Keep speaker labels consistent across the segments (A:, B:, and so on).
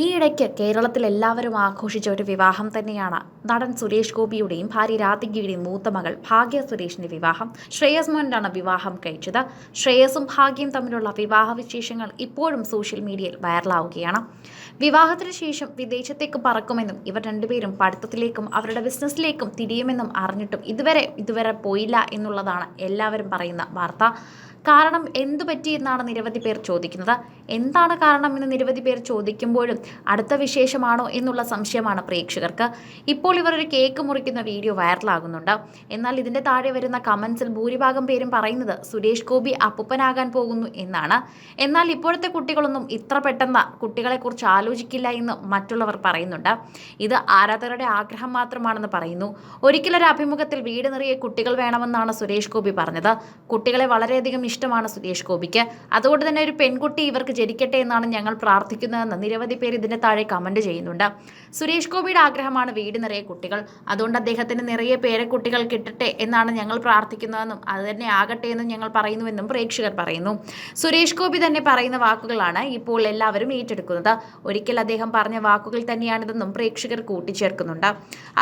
A: ഈ ഇടയ്ക്ക് കേരളത്തിൽ എല്ലാവരും ആഘോഷിച്ച ഒരു വിവാഹം തന്നെയാണ്. നടൻ സുരേഷ് ഗോപിയുടെയും ഭാര്യ രാധികയുടെയും മൂത്ത മകൾ ഭാഗ്യ സുരേഷിന്റെ വിവാഹം. ശ്രേയസ് മോഹനാണ് വിവാഹം കഴിച്ചത്. ശ്രേയസും ഭാഗ്യയും തമ്മിലുള്ള വിവാഹ വിശേഷങ്ങൾ ഇപ്പോഴും സോഷ്യൽ മീഡിയയിൽ വൈറലാവുകയാണ്. വിവാഹത്തിന് ശേഷം വിദേശത്തേക്ക് പറക്കുമെന്നും ഇവർ രണ്ടുപേരും പഠിത്തത്തിലേക്കും അവരുടെ ബിസിനസ്സിലേക്കും തിരിയുമെന്നും അറിഞ്ഞിട്ടും ഇതുവരെ ഇതുവരെ പോയില്ല എന്നുള്ളതാണ് എല്ലാവരും പറയുന്ന വാർത്ത. കാരണം എന്തു പറ്റി എന്നാണ് നിരവധി പേർ ചോദിക്കുന്നത്. എന്താണ് കാരണം എന്ന് നിരവധി പേർ ചോദിക്കുമ്പോഴും അടുത്ത വിശേഷമാണോ എന്നുള്ള സംശയമാണ് പ്രേക്ഷകർക്ക്. ഇപ്പോൾ ഇവർ ഒരു കേക്ക് മുറിക്കുന്ന വീഡിയോ വൈറലാകുന്നുണ്ട്. എന്നാൽ ഇതിന്റെ താഴെ വരുന്ന കമൻസിൽ ഭൂരിഭാഗം പേരും പറയുന്നത് സുരേഷ് ഗോപി അപ്പുപ്പനാകാൻ പോകുന്നു എന്നാണ്. എന്നാൽ ഇപ്പോഴത്തെ കുട്ടികളൊന്നും ഇത്ര പെട്ടെന്ന് കുട്ടികളെക്കുറിച്ച് ആലോചിക്കില്ല എന്ന് മറ്റുള്ളവർ പറയുന്നുണ്ട്. ഇത് ആരാധകരുടെ ആഗ്രഹം മാത്രമാണെന്ന് പറയുന്നു. ഒരിക്കലൊരു അഭിമുഖത്തിൽ വീട് നിറയെ കുട്ടികൾ വേണമെന്നാണ് സുരേഷ് ഗോപി പറഞ്ഞത്. കുട്ടികളെ വളരെയധികം ഇഷ്ടമാണ് സുരേഷ് ഗോപിക്ക്. അതുകൊണ്ട് തന്നെ ഒരു പെൺകുട്ടി ഇവർക്ക് ജനിക്കട്ടെ എന്നാണ് ഞങ്ങൾ പ്രാർത്ഥിക്കുന്നതെന്ന് നിരവധി പേർ ഇതിന്റെ താഴെ കമന്റ് ചെയ്യുന്നുണ്ട്. സുരേഷ് ഗോപിയുടെ ആഗ്രഹമാണ് വീട് നിറയെ കുട്ടികൾ. അതുകൊണ്ട് അദ്ദേഹത്തിന് നിറയെ പേരക്കുട്ടികൾ കിട്ടട്ടെ എന്നാണ് ഞങ്ങൾ പ്രാർത്ഥിക്കുന്നതെന്നും അത് തന്നെ ആകട്ടെ എന്നും ഞങ്ങൾ പറയുന്നുവെന്നും പ്രേക്ഷകർ പറയുന്നു. സുരേഷ് ഗോപി തന്നെ പറയുന്ന വാക്കുകളാണ് ഇപ്പോൾ എല്ലാവരും ഏറ്റെടുക്കുന്നത്. ഒരിക്കൽ അദ്ദേഹം പറഞ്ഞ വാക്കുകൾ തന്നെയാണിതെന്നും പ്രേക്ഷകർ കൂട്ടിച്ചേർക്കുന്നുണ്ട്.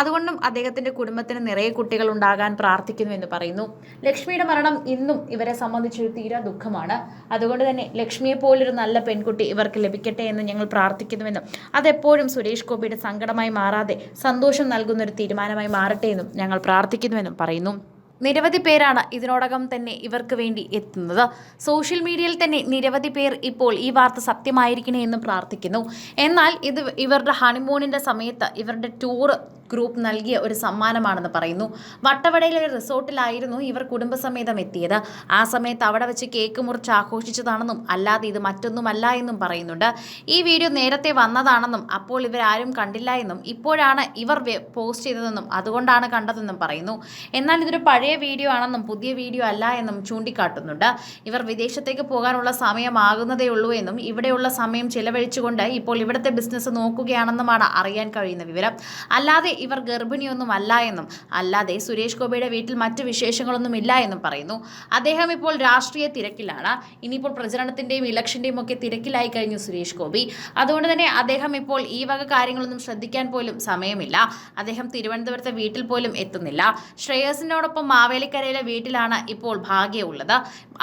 A: അതുകൊണ്ടും അദ്ദേഹത്തിന്റെ കുടുംബത്തിന് നിറയെ കുട്ടികൾ ഉണ്ടാകാൻ പ്രാർത്ഥിക്കുന്നു എന്ന് പറയുന്നു. ലക്ഷ്മിയുടെ മരണം ഇന്നും ഇവരെ സംബന്ധിച്ചൊരു തീരാ ദുഃഖമാണ്. അതുകൊണ്ട് തന്നെ ലക്ഷ്മിയെ പോലൊരു നല്ല പെൺകുട്ടി ഇവർക്ക് ലഭിക്കട്ടെ എന്ന് ഞങ്ങൾ പ്രാർത്ഥിക്കുന്നുവെന്നും അതെപ്പോഴും സുരേഷ് ഗോപിയുടെ സങ്കടമായി മാറാതെ സന്തോഷം നൽകുന്ന ഒരു തീരുമാനമായി മാറട്ടെ എന്നും ഞങ്ങൾ പ്രാർത്ഥിക്കുന്നുവെന്നും പറയുന്നു. നിരവധി പേരാണ് ഇതിനോടകം തന്നെ ഇവർക്ക് വേണ്ടി എത്തുന്നത്. സോഷ്യൽ മീഡിയയിൽ തന്നെ നിരവധി പേർ ഇപ്പോൾ ഈ വാർത്ത സത്യമായിരിക്കണേ എന്ന് പ്രാർത്ഥിക്കുന്നു. എന്നാൽ ഇത് ഇവരുടെ ഹണിമൂണിന്റെ സമയത്ത് ഇവരുടെ ടൂർ ഗ്രൂപ്പ് നൽകിയ ഒരു സമ്മാനമാണെന്ന് പറയുന്നു. വട്ടവടയിലെ റിസോർട്ടിലായിരുന്നു ഇവർ കുടുംബസമേതം എത്തിയത്. ആ സമയത്ത് അവിടെ വെച്ച് കേക്ക് മുറിച്ച് ആഘോഷിച്ചതാണെന്നും അല്ലാതെ ഇത് മറ്റൊന്നുമല്ല എന്നും പറയുന്നുണ്ട്. ഈ വീഡിയോ നേരത്തെ വന്നതാണെന്നും അപ്പോൾ ഇവരാരും കണ്ടില്ല എന്നും ഇപ്പോഴാണ് ഇവർ പോസ്റ്റ് ചെയ്തതെന്നും അതുകൊണ്ടാണ് കണ്ടതെന്നും പറയുന്നു. എന്നാൽ ഇതൊരു പഴയ വീഡിയോ ആണെന്നും പുതിയ വീഡിയോ അല്ല എന്നും ചൂണ്ടിക്കാട്ടുന്നുണ്ട്. ഇവർ വിദേശത്തേക്ക് പോകാനുള്ള സമയമാകുന്നതേ ഉള്ളൂ എന്നും ഇവിടെയുള്ള സമയം ചിലവഴിച്ചുകൊണ്ട് ഇപ്പോൾ ഇവിടുത്തെ ബിസിനസ് നോക്കുകയാണെന്നുമാണ് അറിയാൻ കഴിയുന്ന വിവരം. അല്ലാതെ ഇവർ ഗർഭിണിയൊന്നും അല്ല എന്നും അല്ലാതെ സുരേഷ് ഗോപിയുടെ വീട്ടിൽ മറ്റ് വിശേഷങ്ങളൊന്നും ഇല്ല എന്നും പറയുന്നു. അദ്ദേഹം ഇപ്പോൾ രാഷ്ട്രീയ തിരക്കിലാണ്. ഇനിയിപ്പോൾ പ്രചരണത്തിന്റെയും ഇലക്ഷന്റെയും ഒക്കെ തിരക്കിലായി കഴിഞ്ഞു സുരേഷ് ഗോപി. അതുകൊണ്ട് തന്നെ അദ്ദേഹം ഇപ്പോൾ ഈ വക കാര്യങ്ങളൊന്നും ശ്രദ്ധിക്കാൻ പോലും സമയമില്ല. അദ്ദേഹം തിരുവനന്തപുരത്തെ വീട്ടിൽ പോലും എത്തുന്നില്ല. ശ്രേയസിനോടൊപ്പം മാവേലിക്കരയിലെ വീട്ടിലാണ് ഇപ്പോൾ ഭാഗ്യമുള്ളത്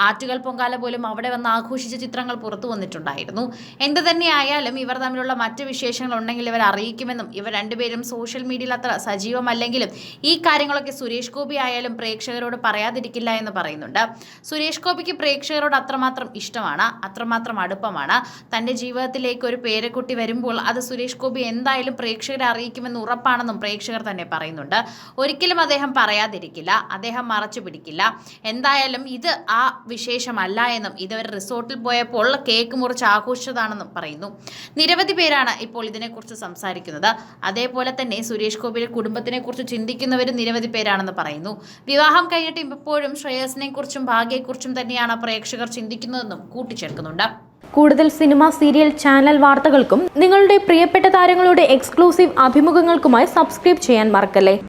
A: ആറ്റുകൾ പൊങ്കാല പോലും അവിടെ വന്ന് ആഘോഷിച്ച ചിത്രങ്ങൾ പുറത്തു വന്നിട്ടുണ്ടായിരുന്നു. എന്ത് തന്നെയായാലും ഇവർ തമ്മിലുള്ള മറ്റ് വിശേഷങ്ങൾ ഉണ്ടെങ്കിൽ ഇവർ അറിയിക്കുമെന്നും ഇവർ രണ്ടുപേരും സോഷ്യൽ മീഡിയയിൽ അത്ര സജീവമല്ലെങ്കിലും ഈ കാര്യങ്ങളൊക്കെ സുരേഷ് ഗോപി ആയാലും പ്രേക്ഷകരോട് പറയാതിരിക്കില്ല എന്ന് പറയുന്നുണ്ട്. സുരേഷ് ഗോപിക്ക് പ്രേക്ഷകരോട് അത്രമാത്രം ഇഷ്ടമാണ് അത്രമാത്രം അടുപ്പമാണ്. തന്റെ ജീവിതത്തിലേക്ക് ഒരു പേരക്കുട്ടി വരുമ്പോൾ അത് സുരേഷ് ഗോപി എന്തായാലും പ്രേക്ഷകരെ അറിയിക്കുമെന്ന് ഉറപ്പാണെന്നും പ്രേക്ഷകർ തന്നെ പറയുന്നുണ്ട്. ഒരിക്കലും അദ്ദേഹം പറയാതിരിക്കില്ല അദ്ദേഹം മറച്ചു പിടിക്കില്ല. എന്തായാലും ഇത് ആ വിശേഷമല്ല എന്നും ഇതുവരെ റിസോർട്ടിൽ പോയപ്പോൾ കേക്ക് മുറിച്ച് ആഘോഷിച്ചതാണെന്നും പറയുന്നു. നിരവധി പേരാണ് ഇപ്പോൾ ഇതിനെക്കുറിച്ച് സംസാരിക്കുന്നത്. അതേപോലെ തന്നെ സുരേഷ് ഗോപിയുടെ കുടുംബത്തിനെ കുറിച്ച് ചിന്തിക്കുന്നവരും നിരവധി പേരാണെന്ന് പറയുന്നു. വിവാഹം കഴിഞ്ഞിട്ട് ഇപ്പോഴും ശ്രേയസിനെ കുറിച്ചും ഭാഗ്യയെക്കുറിച്ചും തന്നെയാണ് പ്രേക്ഷകർ ചിന്തിക്കുന്നതെന്നും കൂട്ടിച്ചേർക്കുന്നുണ്ട്.
B: കൂടുതൽ സിനിമ സീരിയൽ ചാനൽ വാർത്തകൾക്കും നിങ്ങളുടെ പ്രിയപ്പെട്ട താരങ്ങളുടെ എക്സ്ക്ലൂസീവ് അഭിമുഖങ്ങൾക്കുമായി സബ്സ്ക്രൈബ് ചെയ്യാൻ മറക്കല്ലേ?